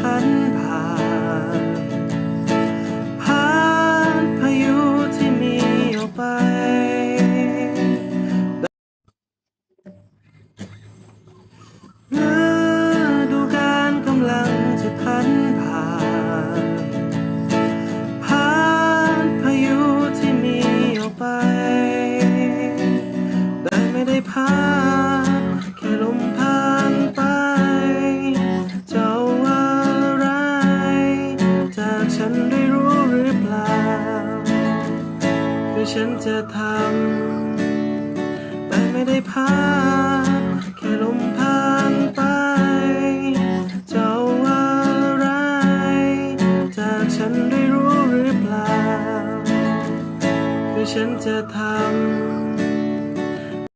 พันผ่านผ่านพายุที่มีออกไปฤดูกาลกำลังจะพันผ่านผ่านพายุที่มีออกไปแต่ไม่ได้พัด คือฉันจะทำ แต่ไม่ได้พักแค่ลมผ่านไปเจ้าอะไร จากฉันได้รู้หรือเปล่าคือฉันจะทำ